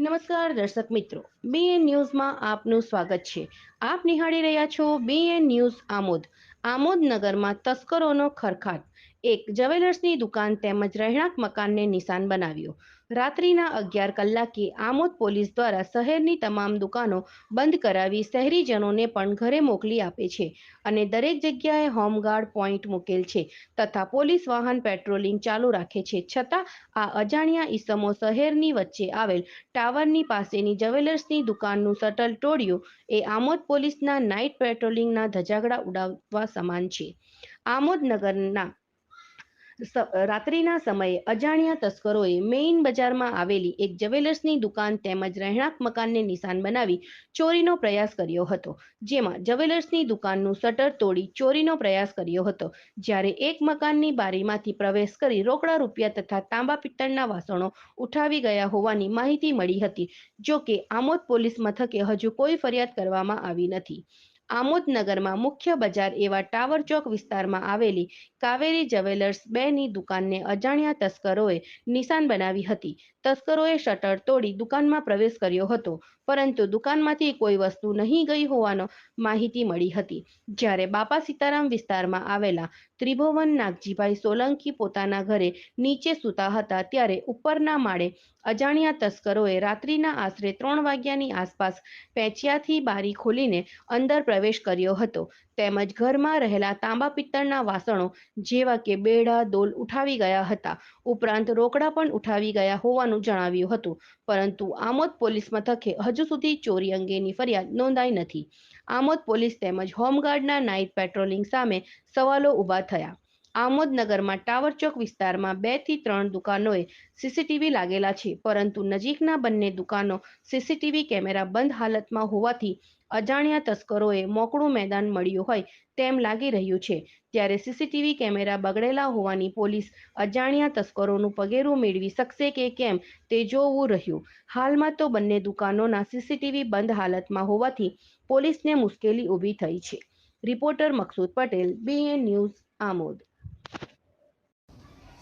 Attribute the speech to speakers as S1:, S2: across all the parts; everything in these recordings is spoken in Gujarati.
S1: નમસ્કાર દર્શક મિત્રો બીએન ન્યૂઝમાં આપનું સ્વાગત છે. આપ નિહાળી રહ્યા છો બીએન ન્યૂઝ આમોદ આમોદ. નગરમાં તસ્કરોનો ખરખાટ. એક જ્વેલર્સની દુકાન તેમજ રહેણાંક મકાનને નિશાન બનાવ્યો. રાત્રિના અગિયાર કલાકે આમોદ પોલીસ દ્વારા શહેરની તમામ દુકાનો બંધ કરાવી શહેરીજનોને પણ ઘરે મોકલી આપે છે અને દરેક જગ્યાએ હોમગાર્ડ પોઈન્ટ મૂકેલ છે તથા પોલીસ વાહન પેટ્રોલિંગ ચાલુ રાખે છે. છતાં આ અજાણ્યા ઈસમો શહેરની વચ્ચે આવેલ ટાવરની પાસેની જ્વેલર્સની દુકાનનું શટલ તોડ્યું એ આમોદ પોલીસના નાઇટ પેટ્રોલિંગના ધજાગડા ઉડાવવા સમાન છે. આમોદ નગરના સ- રાત્રિના સમયે અજાણ્યા તસ્કરોએ મેઇન બજારમાં આવેલી એક જ્વેલર્સની દુકાન તેમજ રહેણાંક મકાનને નિશાન બનાવી ચોરીનો પ્રયાસ કર્યો હતો. જેમાં જ્વેલર્સની દુકાનનું શટર તોડી ચોરીનો પ્રયાસ કર્યો હતો. જ્યારે એક મકાનની બારીમાંથી પ્રવેશ કરી રોકડા રૂપિયા તથા તાંબા પિત્તળના વાસણો ઉઠાવી ગયા હોવાની માહિતી મળી હતી, જો કે આમોદ પોલીસ મથકે હજુ કોઈ ફરિયાદ કરવામાં આવી નથી. આમોદ નગરમાં મુખ્ય બજાર એવા ટાવર ચોક વિસ્તારમાં આવેલી કાવેરી જ્વેલર્સ બેની દુકાનને અજાણ્યા તસ્કરોએ નિશાન બનાવી હતી. તસ્કરોએ શટર તોડી દુકાનમાં પ્રવેશ કર્યો હતો, પરંતુ દુકાનમાંથી કોઈ વસ્તુ નહીં ગઈ હોવાનો માહિતી મળી હતી. જ્યારે બાપા સીતારામ વિસ્તારમાં આવેલા ત્રિભુવન નાગજીભાઈ સોલંકી પોતાના ઘરે નીચે સૂતા હતા, ત્યારે ઉપરના માળે અજાણ્યા તસ્કરોએ રાત્રિના આશરે ત્રણ વાગ્યાની આસપાસ પેચિયાથી બારી ખોલીને અંદર પ્રવેશ કર્યો હતો. તેમજ ઘરમાં રહેલા તાંબા પિત્તળના વાસણો જેવા કે બેડા, દોલ ઉઠાવી ગયા હતા. ઉપરાંત રોકડા પણ ઉઠાવી ગયા હોવાનું જણાવ્યું હતું. પરંતુ આમોદ પોલીસ મથકે હજુ સુધી ચોરી અંગેની ફરિયાદ નોંધાઈ નથી. આમોદ પોલીસ તેમજ હોમગાર્ડના નાઇટ પેટ્રોલિંગ સામે સવાલો ઊભા થયા. આમોદ નગરમાં ટાવર ચોક વિસ્તારમાં બેથી ત્રણ દુકાનોએ સીસીટીવી લાગેલા છે, પરંતુ નજીકના બંને દુકાનો સીસીટીવી કેમેરા બંધ હાલતમાં હોવાથી અજાણ્યા તસ્કરોએ મોકળું મેદાન મળ્યું હોય તેમ લાગી રહ્યું છે. ત્યારે સીસીટીવી કેમેરા બગડેલા હોવાની પોલીસ અજાણ્યા તસ્કરોનું પગેરું મેળવી શકશે કે કેમ તે જોવું રહ્યું. હાલમાં તો બંને દુકાનોના સીસીટીવી બંધ હાલતમાં હોવાથી પોલીસને મુશ્કેલી ઊભી થઈ છે. Reporter Maqsood Patel BN news Amod.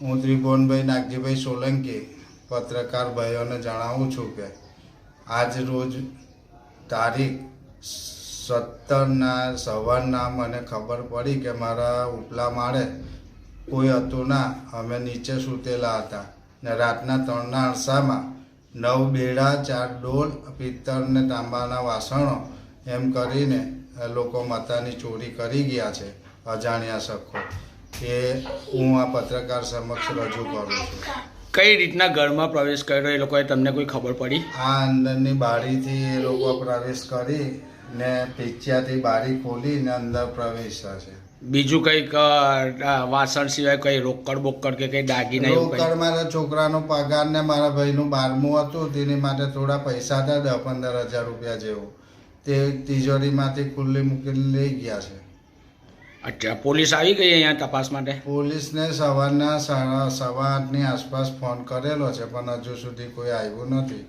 S2: હું ત્રિભુવનભાઈ નાગજીભાઈ સોલંકી, પત્રકાર ભાઈઓને જણાવું છું કે આજ રોજ તારીખ સત્તરના સવારના મને ખબર પડી કે મારા ઉપલા માળે કોઈ હતું ના. અમે નીચે સૂતેલા હતા ને રાતના ત્રણના અરસામાં નવ બેડા, ચાર ડોલ, પિત્તળ ને તાંબાના વાસણો એમ કરીને લોકો માતાની ચોરી કરી ગયા છે, અજાણ્યા શખ્સો. એ હું આ પત્રકાર સમક્ષ રજૂ કરું છું.
S3: કઈ રીતના ઘરમાં પ્રવેશ કર્યો? એ લોકોએ તમને કોઈ ખબર પડી?
S2: આ અંદરની બારીથી એ લોકો પ્રવેશ કરી ને પીચ્યાથી બારી ખોલી ને અંદર પ્રવેશ્યા છે.
S3: બીજું કંઈક વાસણ સિવાય કઈ રોકડ બોકડ કે કઈ દાગીના નહીં
S2: રોકડ મારા છોકરાનો પગાર ને મારા ભાઈનું બારમું હતું તેની માટે થોડા પૈસા હતા દસ પંદર હજાર રૂપિયા જેવું. તે તિજોરીમાંથી ખુલ્લી મૂકીને લઈ ગયા છે.
S3: અચ્છા, પોલીસ આવી ગઈ અહીંયા તપાસ માટે?
S2: પોલીસને સવારના સાડા સવા આઠની આસપાસ ફોન કરેલો છે, પણ હજુ સુધી કોઈ આવ્યું નથી.